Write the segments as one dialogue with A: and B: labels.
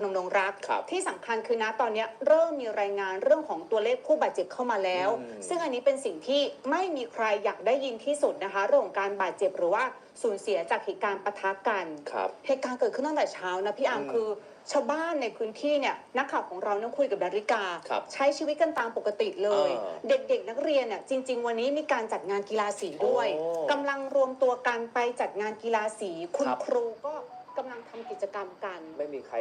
A: พนมดงรัก
B: ครับ
A: ที่สำคัญคือนะตอนเนี้ยเริ่มมีรายงานเรื่องของตัวเลขผู้บาดเจ็บเข้ามาแล้ว
B: อืม
A: ซึ่งอันนี้เป็นสิ่งที่ไม่มีใครอยากได้ยินที่สุดนะคะเรื่องของการบาดเจ็บหรือว่าสูญเสียจากเหตุการณ์ปะทะกัน
B: ครับ
A: เหตุการณ์เกิดขึ้นตั้งแต่เช้านะพี่อาร์ม
B: อืม
A: คือ ชาวบ้านในพื้นที่เนี่ยนักข่าวของเราเนี่ยคุยกับดาริกา
B: ครับ
A: ใช้ชีวิตกันตามปกติเลย
B: เออ
A: เด็กๆนักเรียนเนี่ยจริง ๆ วันนี้มีการจัดงานกีฬาสีด้วย
B: โอ้
A: กำลังรวมตัวกันไปจัดงานกีฬาสีคุณ
B: ครับ
A: ครูก็ กำลังทำกิจกรรมกัน
B: ไม่มีใคร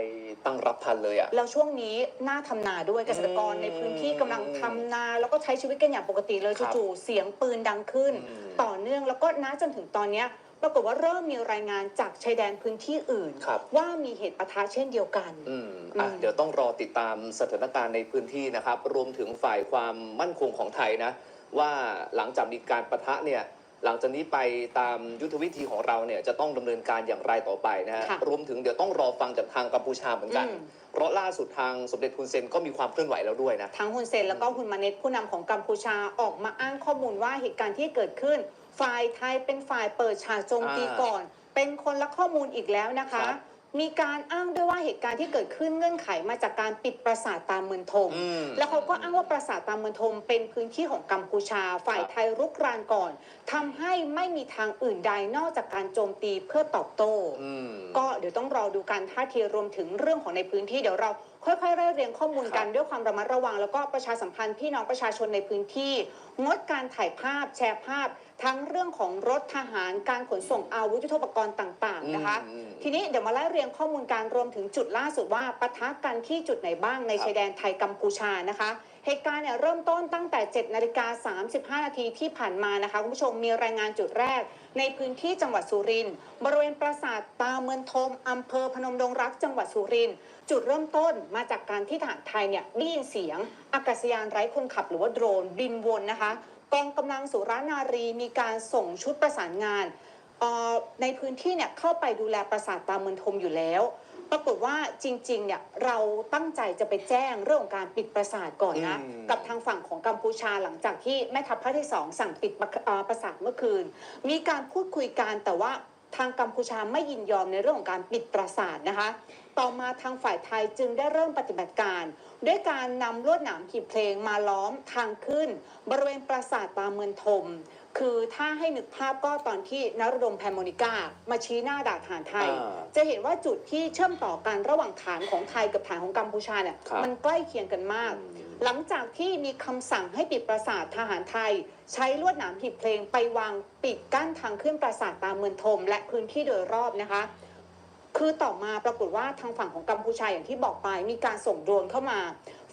B: ตั้งรับทันเลยอะ
A: แล้วช่วงนี้หน้าทำนาด้วยเกษตรกร
B: อืม
A: ในพื้นที่กำลังทำนา แล้วก็ใช้ชีวิตกันอย่างปกติเลย
B: ครับ
A: จู่ๆเสียงปืนดังขึ้น
B: อืม
A: ต่อเนื่องแล้วก็น้าจนถึงตอนเนี้ยปรากฏว่าเริ่มมีรายงานจากชายแดนพื้นที่อื่น
B: ครับ
A: ว่ามีเหตุปะทะเช่นเดียวกัน
B: อืมอะ
A: อืม
B: เดี๋ยวต้องรอติดตามสถานการณ์ในพื้นที่นะครับ รวมถึงฝ่ายความมั่นคงของไทยนะ ว่าหลังจากมีการประทะเนี่ย หลังจากนี้ไปตามยุทธวิธีของเราเนี่ยจะต้องดำเนินการอย่างไรต่อไปนะฮะ
A: ค่ะ
B: รวมถึงเดี๋ยวต้องรอฟังจากทางกัมพูชาเหมือนกัน
A: อืม
B: เพราะล่าสุดทางสมเด็จคุณเซนก็มีความเคลื่อนไหวแล้วด้วยนะ
A: ทั้งฮุนเซนแล้วก็ฮุนมาเนตผู้นำของกัมพูชาออกมาอ้างข้อมูลว่าเหตุการณ์ที่เกิดขึ้น ฝ่ายไทยเป็นฝ่ายเปิดฉากโจมตี
B: อ่า
A: ก่อน เป็นคนละข้อมูลอีกแล้วนะคะ
B: ครับ
A: มีการอ้างด้วยว่าเหตุการณ์ที่เกิดขึ้นเงื่อนไขมาจากการปิดปราสาทตามเมืองทม
B: อืม
A: แล้วเขาก็อ้างว่าปราสาทตามเมืองทมเป็นพื้นที่ของกัมพูชาฝ่าย
B: ครับ
A: ไทยรุกรานก่อนทำให้ไม่มีทางอื่นใดนอกจากการโจมตีเพื่อตอบโต้
B: อืม
A: ก็เดี๋ยวต้องรอดูการท่าทีรวมถึงเรื่องของในพื้นที่เดี๋ยวเรา ค่อยๆไล่เรียงข้อมูลกัน
B: ครับ
A: ด้วยความระมัดระวัง แล้วก็ประชาสัมพันธ์พี่น้องประชาชนในพื้นที่ งดการถ่ายภาพแชร์ภาพ ทั้งเรื่องของรถทหารการขนส่งอาวุธยุทโธปกรณ์ต่างๆนะคะ
B: อืม
A: ทีนี้เดี๋ยวมาไล่เรียงข้อมูลการรวมถึงจุดล่าสุดว่าปะทะกันที่จุดไหนบ้างใน
B: ครับ
A: ชายแดนไทยกัมพูชานะคะ เหตุการณ์เนี่ยเริ่มต้นตั้งแต่ 7นาฬิกา35 นาทีที่ผ่านมานะคะ คุณผู้ชมมีรายงานจุดแรก ในพื้นที่จังหวัดสุรินทร์บริเวณปราสาทตาเมืองทมอำเภอพนมดงรักจังหวัดสุรินทร์จุดเริ่มต้นมาจากการที่ทหารไทยเนี่ยได้ยินเสียง อากาศยานไร้คนขับหรือว่าโดรนบินวนนะคะกองกำลังสุรานารีมีการส่งชุดประสานงานในพื้นที่เนี่ยเข้าไปดูแลปราสาทตาเมืองทมอยู่แล้ว ปรากฏว่าจริงๆเนี่ยเราตั้งใจจะไปแจ้งเรื่องของการปิดปราสาทก่อนนะ
B: อืม
A: กับทางฝั่งของกัมพูชาหลังจากที่แม่ทัพภาคที่สองสั่งปิดปะเอ่อปราสาทเมื่อคืน มีการพูดคุยกันแต่ว่าทางกัมพูชาไม่ยินยอมในเรื่องของการปิดปราสาทนะคะ ต่อมาทางฝ่ายไทยจึงได้เริ่มปฏิบัติการ ด้วยการนำลวดหนามหีบเพลงมาล้อมทางขึ้น บริเวณปราสาทตามเมืองทม คือถ้าให้นึกภาพก็ตอนที่นรดมแพมโมนิก้ามาชี้หน้าด่าฐานไทย
B: อ่า
A: จะเห็นว่าจุดที่เชื่อมต่อกันระหว่างฐานของไทยกับฐานของกัมพูชาเนี่ย
B: ครับ
A: มันใกล้เคียงกันมาก หลังจากที่มีคำสั่งให้ปิดปราสาททหารไทย ใช้ลวดหนามหีบเพลงไปวางปิดกั้นทางขึ้นปราสาทตามเมืองทม และพื้นที่โดยรอบนะคะ คือต่อมาปรากฏว่าทางฝั่งของกัมพูชาอย่างที่บอกไป มีการส่งโดรนเข้ามา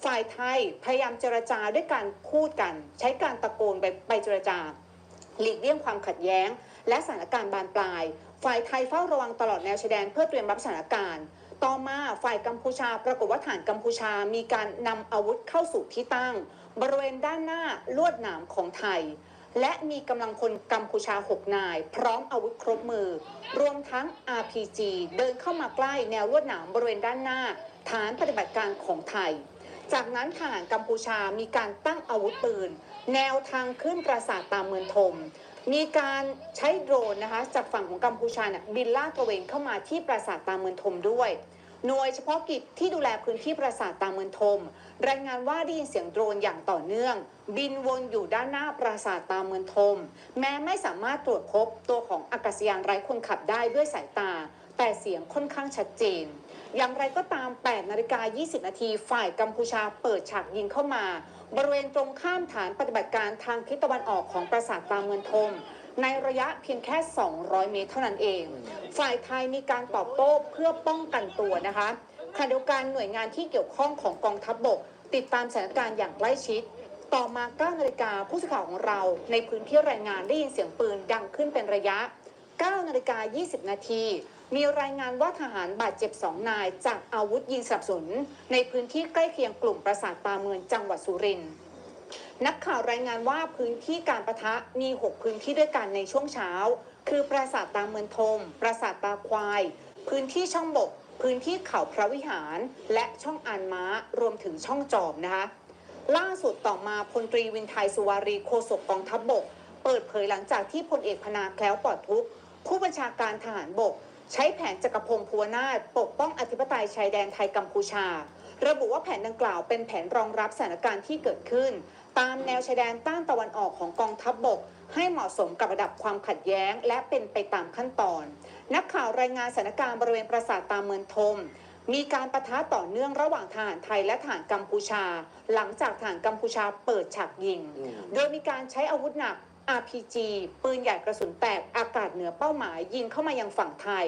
A: ฝ่ายไทยพยายามเจรจาด้วยการพูดกัน ใช้การตะโกนไปไปเจรจา หลีกเลี่ยงความขัดแย้ง และสถานการณ์บานปลาย ฝ่ายไทยเฝ้าระวังตลอดแนวชายแดนเพื่อเตรียมรับสถานการณ์ ต่อมาฝ่ายกัมพูชา ปรากฏว่าฐานกัมพูชามีการนำอาวุธเข้าสู่ที่ตั้ง บริเวณด้านหน้าลวดหนามของไทย และมีกำลังพลกัมพูชา 6 นาย พร้อมอาวุธครบมือ รวมทั้ง RPG เดินเข้ามาใกล้แนวลวดหนามบริเวณด้านหน้า ฐานปฏิบัติการของไทย จากนั้นทหารกัมพูชามีการตั้งอาวุธปืน แนวทางขึ้นปราสาทตามเมืองทม มีการใช้โดรนนะคะจากฝั่งของกัมพูชาเนี่ยบินลาดตระเวนเข้ามาที่ปราสาทตามเมืองทมด้วย หน่วยเฉพาะกิจที่ดูแลพื้นที่ปราสาทตามเมืองทม รายงานว่าได้ยินเสียงโดรนอย่างต่อเนื่อง บินวนอยู่ด้านหน้าปราสาทตามเมืองทม แม้ไม่สามารถตรวจพบตัวของอากาศยานไร้คนขับได้ด้วยสายตา แต่เสียงค่อนข้างชัดเจน อย่างไรก็ตาม 8นาฬิกา 20 นาทีฝ่ายกัมพูชาเปิดฉากยิงเข้ามา บริเวณตรงข้ามฐานปฏิบัติการทางทิศตะวันออกของปราสาทตามเมืองทม ในระยะเพียงแค่ 200 เมตรเท่านั้นเอง ฝ่ายไทยมีการตอบโต้เพื่อป้องกันตัวนะคะขณะเดียวกันหน่วยงานที่เกี่ยวข้องของกองทัพบบก ติดตามสถานการณ์อย่างใกล้ชิด ต่อมา9นาฬิกาผู้สื่อข่าวของเรา ในพื้นที่รายงานได้ยินเสียงปืนดังขึ้นเป็นระยะ9นาฬิกา20 นาที มีรายงานว่าทหารบาดเจ็บ 2 นาย จากอาวุธยิงสับสนในพื้นที่ใกล้เคียงกลุ่มปราสาทตาเมืองจังหวัดสุรินทร์ นักข่าวรายงานว่าพื้นที่การประทะมี 6 พื้นที่ด้วยกันในช่วงเช้า คือปราสาทตาเมืองทม ปราสาทตาควาย พื้นที่ช่องบก พื้นที่เขาพระวิหาร และช่องอานม้ารวมถึงช่องจอมนะคะ ล่าสุดต่อมาพลตรีวินไทยสุวารีโฆษกกองทัพบบก เปิดเผยหลังจากที่พลเอกพนาแคล้วปลอดทุกผู้บัญชาการทหารบก ใช้แผนจักรพงศ์ภูวนาถปกป้องอธิปไตยชายแดนไทยกัมพูชา ระบุว่าแผนดังกล่าวเป็นแผนรองรับสถานการณ์ที่เกิดขึ้น ตามแนวชายแดนต้านตะวันออกของกองทัพบบก ให้เหมาะสมกับระดับความขัดแย้ง และเป็นไปตามขั้นตอน นักข่าวรายงานสถานการณ์บริเวณปราสาทตามเมืองทมมีการประทะต่อเนื่องระหว่างทหารไทยและทหารกัมพูชา หลังจากทหารกัมพูชาเปิดฉากยิง
B: อืม
A: โดยมีการใช้อาวุธหนัก RPG ปืนใหญ่กระสุนแตกอากาศเหนือเป้าหมายยิงเข้ามายังฝั่งไทย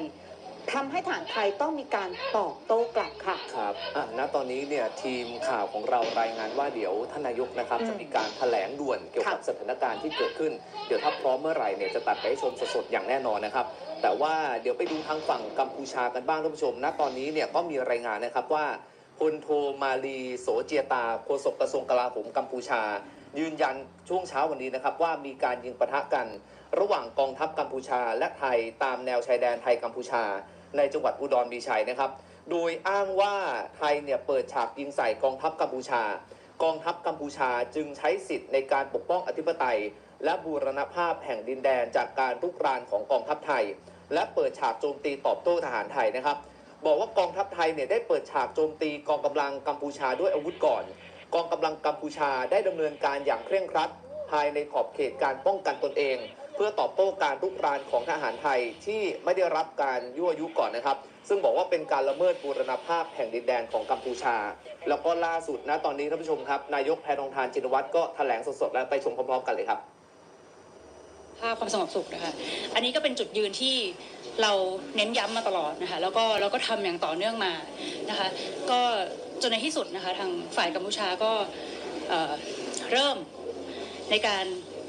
A: ทำให้ฐานไทยต้องมีการตอบโต้กลับค่ะ
B: ครับอะณตอนนี้เนี่ยทีมข่าวของเรารายงานว่าเดี๋ยวท่านนายกนะครับ
A: อืม
B: จะมีการแถลงด่วนเกี่ยวกับ
A: ค่ะ
B: สถานการณ์ที่เกิดขึ้น เดี๋ยวถ้าพร้อมเมื่อไหร่เนี่ยจะตัดไปให้ชมสดๆอย่างแน่นอนนะครับ แต่ว่าเดี๋ยวไปดูทางฝั่งกัมพูชากันบ้างท่านผู้ชม ณตอนนี้เนี่ยก็มีรายงานนะครับว่าพลโทมาลีโสเจียตาโฆษกกระทรวงกลาโหมกัมพูชา ยืนยันช่วงเช้าวันนี้นะครับว่ามีการยิงปะทะกัน ระหว่างกองทัพกัมพูชาและไทยตามแนวชายแดนไทยกัมพูชา ในจังหวัดอุดรมีชัยนะครับ โดยอ้างว่าไทยเนี่ยเปิดฉากยิงใส่กองทัพกัมพูชา กองทัพกัมพูชาจึงใช้สิทธิ์ในการปกป้องอธิปไตย และบูรณภาพแห่งดินแดนจากการรุกรานของกองทัพไทย และเปิดฉากโจมตีตอบโต้ทหารไทยนะครับ บอกว่ากองทัพไทยเนี่ยได้เปิดฉากโจมตีกองกำลังกัมพูชาด้วยอาวุธก่อน กองกำลังกัมพูชาได้ดำเนินการอย่างเคร่งครัด ภายในขอบเขตการป้องกันตนเอง พื่อตอบโต้การรุกรานของทหารไทยที่ไม่ได้รับการยั่วยุก่อนนะครับ ซึ่งบอกว่าเป็นการละเมิดบูรณภาพแห่งดินแดนของกัมพูชา แล้วก็ล่าสุดนะตอนนี้ท่านผู้ชมครับ นายกแพทองทานชินวัตรก็แถลงสดๆ แล้วไปชมพร้อมๆกันเลยครับ
C: ภาพความสงบสุขนะคะอันนี้ก็เป็นจุดยืนที่เราเน้นย้ำมาตลอดนะคะแล้วก็เราก็ทำอย่างต่อเนื่องมานะคะก็จนในที่สุดนะคะทางฝ่ายกัมพูชาก็เอ่อเริ่มในการ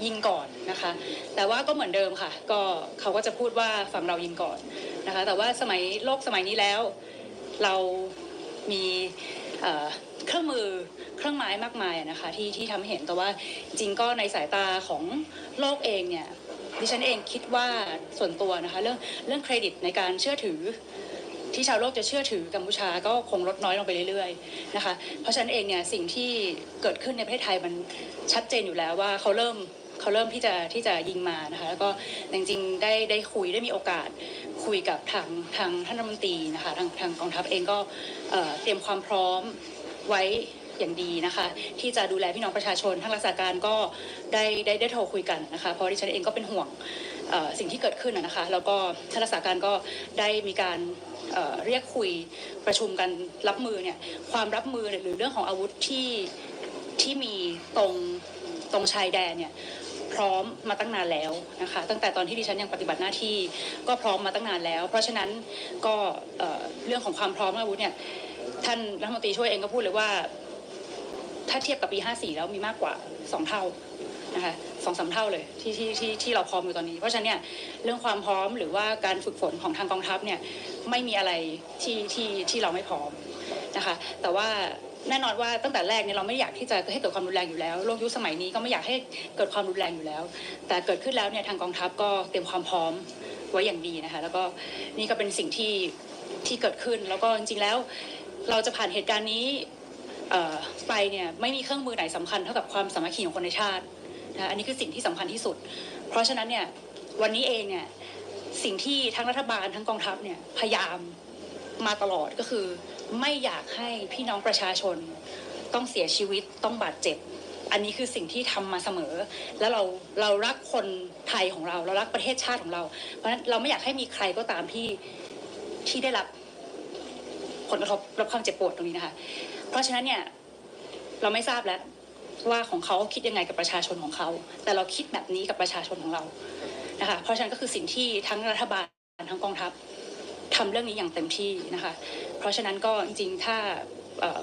C: ยิงก่อนนะคะ แต่ว่าก็เหมือนเดิมค่ะ ก็เขาก็จะพูดว่าฝั่งเรายิงก่อนนะคะ แต่ว่าสมัยโลกสมัยนี้แล้ว เรามีเครื่องมือเครื่องไม้มากมายนะคะที่ที่ทำให้เห็นแต่ว่าจริงก็ในสายตาของโลกเองเนี่ยดิฉันเองคิดว่าส่วนตัวนะคะเรื่องเรื่องเครดิตในการเชื่อถือ ที่ชาวโลกจะเชื่อถือกัมพูชาก็คงลดน้อยลงไปเรื่อยๆนะคะเพราะฉะนั้นเองเนี่ยสิ่งที่เกิดขึ้นในประเทศไทยมันชัดเจนอยู่แล้วว่าเขาเริ่ม เขาเริ่มที่จะที่จะยิงมานะคะแล้วก็จริงๆได้ได้คุยได้มีโอกาสคุยกับทางทางท่านรัฐมนตรีนะคะทางทางกองทัพเองก็เตรียมความพร้อมไว้อย่างดีนะคะที่จะดูแลพี่น้องประชาชนทางรักษาการก็ได้ได้ได้โทรคุยกันนะคะเพราะดิฉันเองก็เป็นห่วงสิ่งที่เกิดขึ้นนะคะแล้วก็ท่านรักษาการก็ได้มีการเรียกคุยประชุมกันรับมือเนี่ยความรับมือหรือเรื่องของอาวุธที่ที่มีตรงตรงชายแดนเนี่ย ร้อมมาตั้งนานแล้วนะคะ ตั้งแต่ตอนที่ดิฉันยังปฏิบัติหน้าที่ก็พร้อมมาตั้งนานแล้ว เพราะฉะนั้นก็เรื่องของความพร้อมอาวุธเนี่ยท่านรัฐมนตรีช่วยเองก็พูดเลยว่า ถ้าเทียบกับปี 54 แล้วมีมากกว่า 2 เท่านะคะสองสามเท่าเลยที่ที่ที่ที่เราพร้อมอยู่ตอนนี้ เพราะฉะนั้นเนี่ยเรื่องความพร้อมหรือว่าการฝึกฝนของทางกองทัพเนี่ยไม่มีอะไรที่ที่ที่เราไม่พร้อมนะคะ แต่ว่า แน่นอนว่าตั้งแต่แรกเนี่ยเราไม่อยากที่จะให้เกิดความรุนแรงอยู่แล้วโลกยุคสมัยนี้ก็ไม่อยากให้เกิดความรุนแรงอยู่แล้ว แต่เกิดขึ้นแล้วเนี่ยทางกองทัพก็เตรียมความพร้อมไว้อย่างดีนะคะแล้วก็นี่ก็เป็นสิ่งที่ที่เกิดขึ้นแล้วก็จริงๆแล้ว เราจะผ่านเหตุการณ์นี้ไปเนี่ยไม่มีเครื่องมือไหนสำคัญเท่ากับความสามัคคีของคนในชาตินะอันนี้คือสิ่งที่สำคัญที่สุด เพราะฉะนั้นเนี่ยวันนี้เองเนี่ยสิ่งที่ทั้งรัฐบาลทั้งกองทัพเนี่ยพยายาม มาตลอดก็คือ ไม่อยากให้พี่น้องประชาชน ต้องเสียชีวิตต้องบาดเจ็บ อันนี้คือสิ่งที่ทำมาเสมอ แล้วเราเรารักคนไทยของเรา เรารักประเทศชาติของเรา เพราะฉะนั้นเราไม่อยากให้มีใครก็ตามที่ที่ได้รับผลกระทบรับความเจ็บปวดตรงนี้นะคะ เพราะฉะนั้นเนี่ยเราไม่ทราบแล้วว่าของเขาคิดยังไงกับประชาชนของเขา แต่เราคิดแบบนี้กับประชาชนของเรานะคะ เพราะฉะนั้นก็คือสิ่งที่ทั้งรัฐบาลทั้งกองทัพ ทำเรื่องนี้อย่างเต็มที่นะคะ เพราะฉะนั้นก็จริงๆถ้า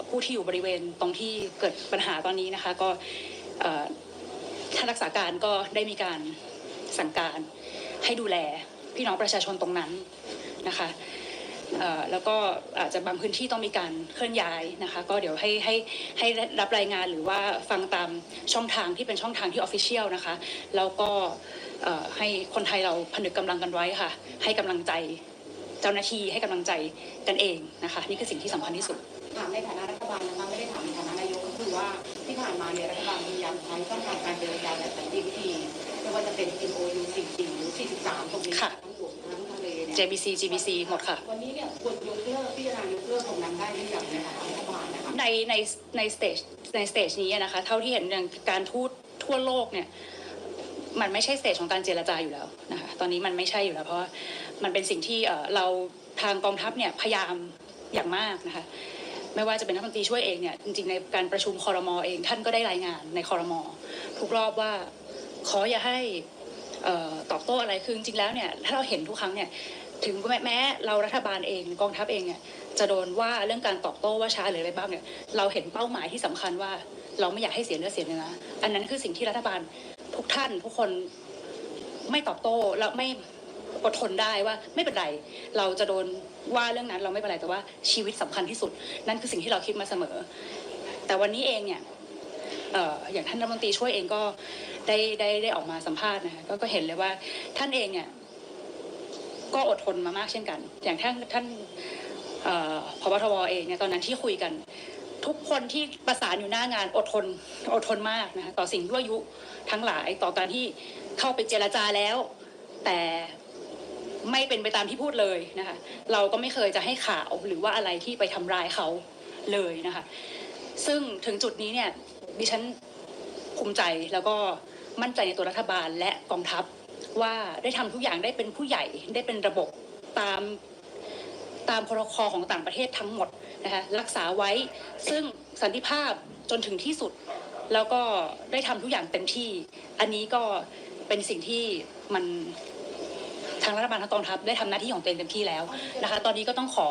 C: ผู้ที่อยู่บริเวณตรงที่เกิดปัญหาตอนนี้นะคะก็ท่านรักษาการก็ได้มีการสั่งการให้ดูแลพี่น้องประชาชนตรงนั้นนะคะแล้วก็อาจจะบางพื้นที่ต้องมีการเคลื่อนย้ายนะคะ ก็เดี๋ยวให้ให้ให้รับรายงานหรือว่าฟังตามช่องทางที่เป็นช่องทางที่ออฟฟิเชียลนะคะ แล้วก็ให้คนไทยเราผนึกกำลังกันไว้ค่ะ ให้กำลังใจ เจ้าหน้าที่ให้กำลังใจกันเองนะคะ นี่คือสิ่งที่สำคัญที่สุด
D: ถามในฐานะรัฐบาลนะคะไม่ได้ถามในฐานะนายกก็คือว่าที่ผ่านมาเนี่ยรัฐบาลพยายามใช้ช่องทางการเจรจาแบบสันติวิธีไม่ว่าจะเป็น MOU 44หรือ43ตรงนี้
C: ค่ะ
D: ทั้งหลวงทั้งทะเลเนี่ย
C: JBC GBC หมดค่ะ
D: วันนี้เนี่ยควรยกเลิกพิจารณายกเลิกตรงนั้นได้หรือยังในทางรัฐบาลนะคะ
C: ในในในสเตจในสเตจนี้นะคะ เท่าที่เห็นอย่างการทูตทั่วโลกเนี่ย มันไม่ใช่สเตจของการเจรจาอยู่แล้วนะคะตอนนี้มันไม่ใช่อยู่แล้ว เพราะมันเป็นสิ่งที่เราทางกองทัพเนี่ยพยายามอย่างมากนะคะไม่ว่าจะเป็นรัฐมนตรีช่วยเองเนี่ยจริงๆในการประชุมคอรมอเองท่านก็ได้รายงานในคอรมอทุกรอบว่าขออย่าให้ตอบโต้อะไรคือจริงๆแล้วเนี่ยถ้าเราเห็นทุกครั้งเนี่ยถึงแม้เรารัฐบาลเองกองทัพเองเนี่ยจะโดนว่าเรื่องการตอบโต้ว่าช้าหรืออะไรบ้างเนี่ยเราเห็นเป้าหมายที่สำคัญว่าเราไม่อยากให้เสียเลือเสียเนื้ออันนั้นคือสิ่งที่รัฐบาล ทุกท่านทุกคนไม่ตอบโต้แล้วไม่อดทนได้ว่าไม่เป็นไรเราจะโดนว่าเรื่องนั้นเราไม่เป็นไรแต่ว่าชีวิตสำคัญที่สุด นั่นคือสิ่งที่เราคิดมาเสมอ แต่วันนี้เองเนี่ยอย่างท่านรัฐมนตรีช่วยเองก็ได้ได้ได้ออกมาสัมภาษณ์นะคะก็เห็นเลยว่าท่านเองเนี่ยก็อดทนมามากเช่นกัน อย่างท่านท่านพบทบเองเนี่ยตอนนั้นที่คุยกัน ทุกคนที่ประสานอยู่หน้างานอดทนอดทนมากนะคะต่อสิ่งยั่วยุทั้งหลายต่อการที่เข้าไปเจรจาแล้ว แต่ไม่เป็นไปตามที่พูดเลยนะคะเราก็ไม่เคยจะให้ข่าวหรือว่าอะไรที่ไปทำร้ายเขาเลยนะคะ ซึ่งถึงจุดนี้เนี่ยดิฉันภูมิใจแล้วก็มั่นใจในตัวรัฐบาลและกองทัพว่าได้ทำทุกอย่างได้เป็นผู้ใหญ่ได้เป็นระบบตามตามพรคของต่างประเทศทั้งหมด นะคะรักษาไว้ซึ่งสันติภาพจนถึงที่สุด แล้วก็ได้ทำทุกอย่างเต็มที่ อันนี้ก็เป็นสิ่งที่มันทางรัฐบาลทางกองทัพได้ทำหน้าที่ของตัวเองเต็มที่แล้วนะคะ ตอนนี้ก็ต้องขอ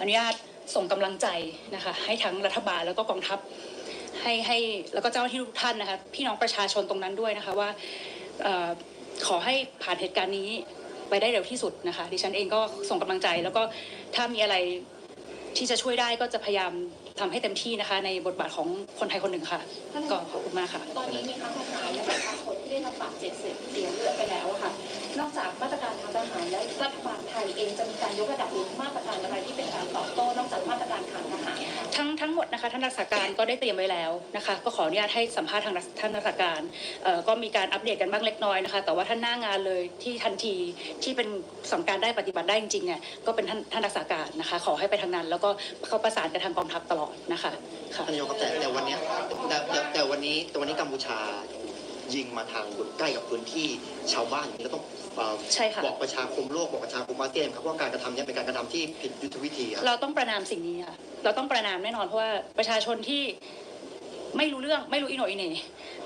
C: อนุญาตส่งกำลังใจนะคะ ให้ทั้งรัฐบาลแล้วก็กองทัพให้ให้แล้วก็เจ้าหน้าที่ทุกท่านนะคะ พี่น้องประชาชนตรงนั้นด้วยนะคะว่าขอให้ผ่านเหตุการณ์นี้ไปได้เร็วที่สุดนะคะ ดิฉันเองก็ส่งกำลังใจ แล้วก็ถ้ามีอะไร ที่จะช่วยได้ก็จะพยายามทำให้เต็มที่นะคะ ในบทบาทของคนไทยคนหนึ่งค่ะ ก็ขอบคุณมากค่ะ
D: ตอนนี้มี ทั้งทหารและประชาชนที่ได้รับบาดเจ็บเสียเสียเลือดไปแล้วอะค่ะ นอกจากมาตรการทางทหารและรัฐบาลไทยเองจะมีการยกระดับหรือมาตรการอะไรที่เป็นการตอบโต้นอกจากมาตรการทางทหารนะคะ
C: ทั้งทั้งหมดนะคะท่านรักษาการก็ได้เตรียมไว้แล้วนะคะ ก็ขออนุญาตให้สัมภาษณ์ทางรักท่านรักษาการเอ่อก็มีการอัปเดตกันบ้างเล็กน้อยนะคะ แต่ว่าท่านหน้างานเลยที่ทันทีที่เป็นสั่งการได้ปฏิบัติได้จริงๆเนี่ยก็เป็นท่านท่านรักษาการนะคะ ขอให้ไปทางนั้น แล้วก็เขาประสานกับทางกองทัพตลอดนะคะค่ะ
E: ท่านนายกครับแต่แต่วันเนี้ยแต่แต่แต่วันนี้แต่วันนี้กัมพูชา ยิงมาทางใกล้กับพื้นที่ชาวบ้านอย่างนี้เราต้องเอ่อ
C: ใช่ค่ะ
E: บอกประชาคมโลกบอกประชาคมอาเซียนครับว่าการกระทำเนี้เป็นการกระทำที่ผิดยุทธวิธีครับ
C: เราต้องประนามสิ่งนี้ค่ะเราต้องประนามแน่นอนเพราะว่าประชาชนที่ ไม่รู้เรื่องไม่รู้อิโหนอิเหน่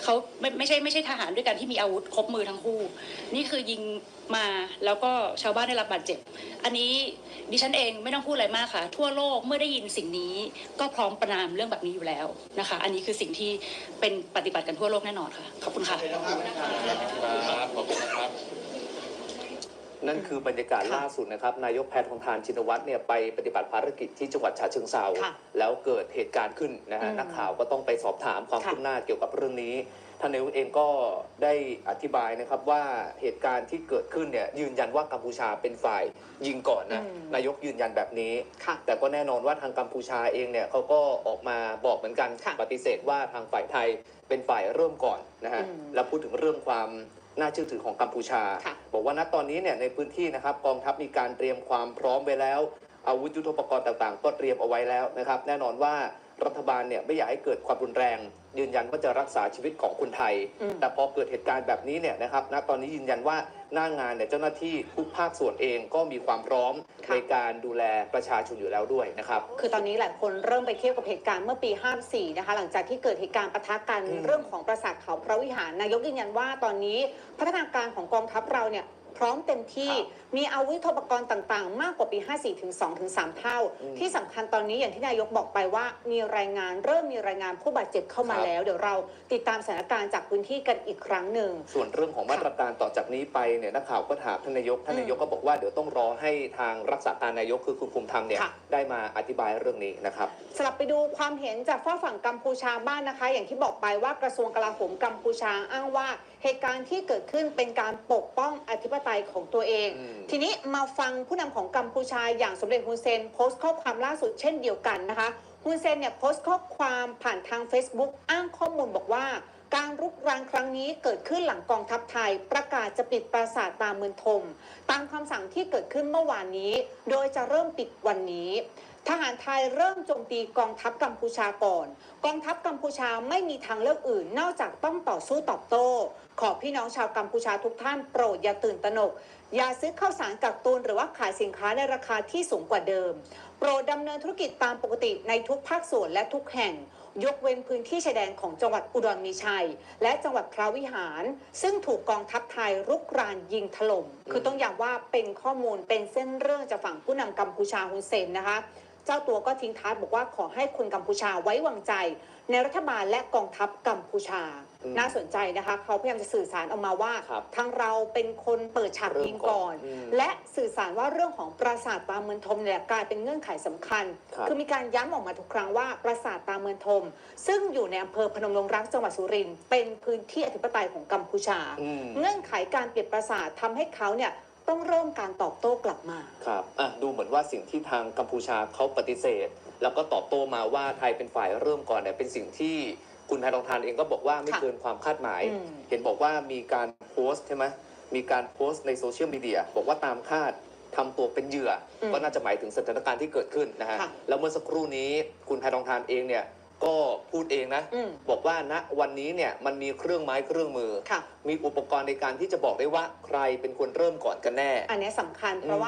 C: เขาไม่ไม่ใช่ไม่ใช่ทหารด้วยกันที่มีอาวุธครบมือทั้งคู่ นี่คือยิงมาแล้วก็ชาวบ้านได้รับบาดเจ็บ อันนี้ดิฉันเองไม่ต้องพูดอะไรมากค่ะ ทั่วโลกเมื่อได้ยินสิ่งนี้ก็พร้อมประนามเรื่องแบบนี้อยู่แล้วนะคะ อันนี้คือสิ่งที่เป็นปฏิบัติกันทั่วโลกแน่นอนค่ะขอบคุณค่ะ
F: ขอบคุณครับ
B: นั่นคือบรรยากาศ
A: ค่ะ
B: ล่าสุดนะครับ นายกแพทองทานชินวัตรเนี่ยไปปฏิบัติภารกิจที่จังหวัดฉะเชิงเซา
A: ค่ะ
B: แล้วเกิดเหตุการณ์ขึ้นนะฮะ
A: อืม
B: นักข่าวก็ต้องไปสอบถามความ
A: ค่ะ
B: คืบหน้าเกี่ยวกับเรื่องนี้ท่านนายกเองก็ได้อธิบายนะครับว่าเหตุการณ์ที่เกิดขึ้นเนี่ยยืนยันว่ากัมพูชาเป็นฝ่ายยิงก่อนนะ
A: อืม
B: นายกยืนยันแบบนี้
A: ค่ะ
B: แต่ก็แน่นอนว่าทางกัมพูชาเองเนี่ยเขาก็ออกมาบอกเหมือนกัน
A: ค่ะ
B: ปฏิเสธว่าทางฝ่ายไทยเป็นฝ่ายเริ่มก่อนนะฮะ
A: อืม
B: แล้วพูดถึงเรื่องความ น่าเชื่อถือของกัมพูชา
A: ค่ะ
B: บอกว่าณตอนนี้เนี่ยในพื้นที่นะครับกองทัพมีการเตรียมความพร้อมไว้แล้ว อาวุธยุทโธปกรณ์ต่างๆ ก็เตรียมเอาไว้แล้วนะครับ แน่นอนว่า รัฐบาลเนี่ยไม่อยากให้เกิดความรุนแรง ยืนยันว่าจะรักษาชีวิตของคนไทย
A: อืม
B: แต่พอเกิดเหตุการณ์แบบนี้เนี่ยนะครับณตอนนี้ยืนยันว่าหน้างานเนี่ยเจ้าหน้าที่ทุกภาคส่วนเองก็มีความพร้อม
A: ค่ะ
B: ในการดูแลประชาชนอยู่แล้วด้วยนะครับ
A: คือตอนนี้หลายคนเริ่มไปเทียบกับเหตุการณ์เมื่อปี 54 นะคะหลังจากที่เกิดเหตุการณ์ปะทะกัน
B: อืม
A: เรื่องของปราสาทเขาพระวิหารนายกยืนยันว่าตอนนี้พัฒนาการของกองทัพเราเนี่ย พร้อมเต็มที่มีอาวุธอุปกรณ์ต่างๆ มากกว่าปี 54 ถึง 2 ถึง 3 เท่า
B: อืม
A: ที่สำคัญตอนนี้อย่างที่นายกบอกไปว่า มีรายงานเริ่มมีรายงานผู้บาดเจ็บเข้ามา
B: ครับ
A: แล้ว เดี๋ยวเราติดตามสถานการณ์จากพื้นที่กันอีกครั้งหนึ่ง
B: ส่วนเรื่องของมาตรการต่อจากนี้ไปเนี่ยนักข่าวก็ถามท่านนายกท่านนายกก็บอกว่าเดี๋ยวต้องรอให้ทางรักษาการนายกคือคุณภูมิธรรมเนี่ย
A: ค่ะ
B: ได้มาอธิบายเรื่องนี้นะครับ
A: สลับไปดูความเห็นจากฝ้ากฝั่งกัมพูชาบ้านนะคะ อย่างที่บอกไปว่ากระทรวงกลาโหมกัมพูชาอ้างว่า เหตุการณ์ที่เกิดขึ้นเป็นการปกป้องอธิปไตยของตัวเอง
B: อืม
A: ทีนี้มาฟังผู้นำของกัมพูชาอย่างสมเด็จฮุนเซนโพสต์ข้อความล่าสุดเช่นเดียวกันนะคะฮุนเซนเนี่ยโพสต์ข้อความผ่านทาง Facebook อ้างข้อมูลบอกว่า การรุกรานครั้งนี้เกิดขึ้นหลังกองทัพไทย ประกาศจะปิดปราสาทตามเมืองทม ตามคำสั่งที่เกิดขึ้นเมื่อวานนี้ โดยจะเริ่มปิดวันนี้ ทหารไทยเริ่มโจมตีกองทัพกัมพูชาก่อน กองทัพกัมพูชาไม่มีทางเลือกอื่น นอกจากต้องต่อสู้ตอบโต้ ขอพี่น้องชาวกัมพูชาทุกท่านโปรดอย่าตื่นตระหนก อย่าซื้อข้าวสารกักตุนหรือว่าขายสินค้าในราคาที่สูงกว่าเดิม โปรดดำเนินธุรกิจตามปกติในทุกภาคส่วนและทุกแห่ง ยกเว้นพื้นที่ชายแดนของจังหวัดอุดรมีชัย และจังหวัดพระวิหาร ซึ่งถูกกองทัพไทยรุกรานยิงถล่ม คือต้องย้ำว่าเป็นข้อมูลเป็นเส้นเรื่องจากฝั่งผู้นำกัมพูชาฮุนเซนนะคะ จ้าตัวก็ทิ้งท้ายบอกว่าขอให้คนกัมพูชาไว้วางใจ ในรัฐบาลและกองทัพกัมพูชา
B: อืม
A: น่าสนใจนะคะ เขาพยายามจะสื่อสารออกมาว่า
B: ครับ
A: ทางเราเป็นคนเปิดฉากยิงก่อน
B: เริ่มก่อนอืม
A: และสื่อสารว่าเรื่องของปราสาทตามเมืองทมเนี่ยกลายเป็นเงื่อนไขสำคัญ
B: ครับ
A: อมีการย้ำออกมาทุกครั้งว่าปราสาทตามเมืองทม ซึ่งอยู่ในอำเภอพนมรงรักจังหวัดสุรินทร์เป็นพื้นที่อธิปไตยของกัมพูชา
B: อืม
A: เงื่อนไขการปิดปราสาททำให้เขาเนี่ย ต้องเริ่มการตอบโต้กลับมา
B: ครับอะดูเหมือนว่าสิ่งที่ทางกัมพูชาเขาปฏิเสธ แล้วก็ตอบโต้มาว่าไทยเป็นฝ่ายเริ่มก่อนเนี่ยเป็นสิ่งที่คุณแพทองทานเองก็บอกว่าไม่
A: ค่ะ
B: เกินความคาดหมาย
A: อืม
B: เห็นบอกว่ามีการโพสต์ใช่ไหมมีการโพสต์ในโซเชียลมีเดียบอกว่าตามคาดทำตัวเป็นเหยื่ออ
A: ม
B: ก็น่าจะหมายถึงสถานการณ์ที่เกิดขึ้นนะฮะ
A: ค่ะ
B: แล้วเมื่อสักครู่นี้คุณแพทองทานเองเนี่ย ก็พูดเองนะ
A: อืม
B: บอกว่าณวันนี้เนี่ยมันมีเครื่องไม้เครื่องมือ
A: ค่ะ
B: มีอุปกรณ์ในการที่จะบอกได้ว่าใครเป็นคนเริ่มก่อนกันแน่
A: อันเนี้ยสำคัญเพราะว่า